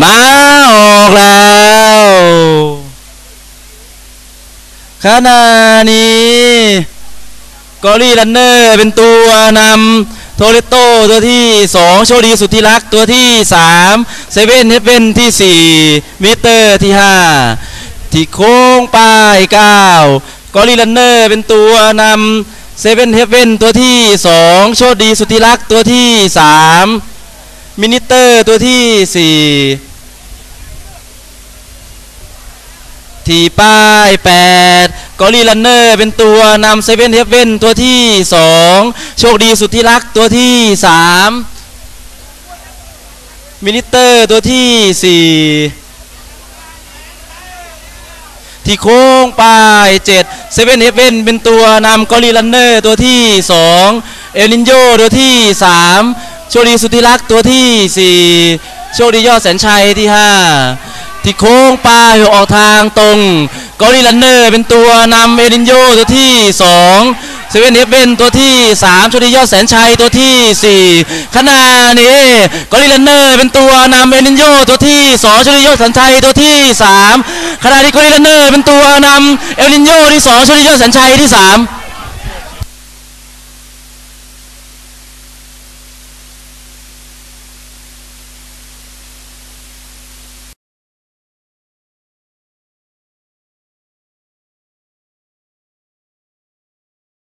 มาออกแล้วขณะนี้กอรี่ลันเนอร์เป็นตัวนำโทเรโตตัวที่สองโชคดีสุดที่รักตัวที่สามเซเว่นเฮเว่นที่สี่มิเตอร์ที่ห้าที่โค้งป้ายเก้ากอรี่ลันเนอร์เป็นตัวนำเซเว่นเฮเว่นตัวที่สองโชคดีสุดที่รักตัวที่สา มินิเตอร์ตัวที่สี่ที่ป้ายแปดกอรีลันเนอร์เป็นตัวนำเซเว่นเฮเว่นตัวที่สองโชคดีสุดที่รักตัวที่สามมินิเตอร์ตัวที่สี่ที่โค้งป้ายเจ็ดเซเว่นเฮเว่นเป็นตัวนำกอรีลันเนอร์ตัวที่สองเอลินโยตัวที่สาม โชคดีสุดที่รักตัวที่สี่โชคดียอดแสนชัยที่ห้าที่โค้งปลายออกทางตรงกอริลันเนอร์เป็นตัวนำเอลินโยตัวที่สองเซเว่นเอฟเว่นตัวที่สามชดียอดแสนชัยตัวที่สี่ขณะนี้กอริลันเนอร์เป็นตัวนำเอลินโยตัวที่สองชดียอดแสนชัยตัวที่สามขณะที่กอริลันเนอร์เป็นตัวนำเอลินโยที่สองชดียอดแสนชัยที่สาม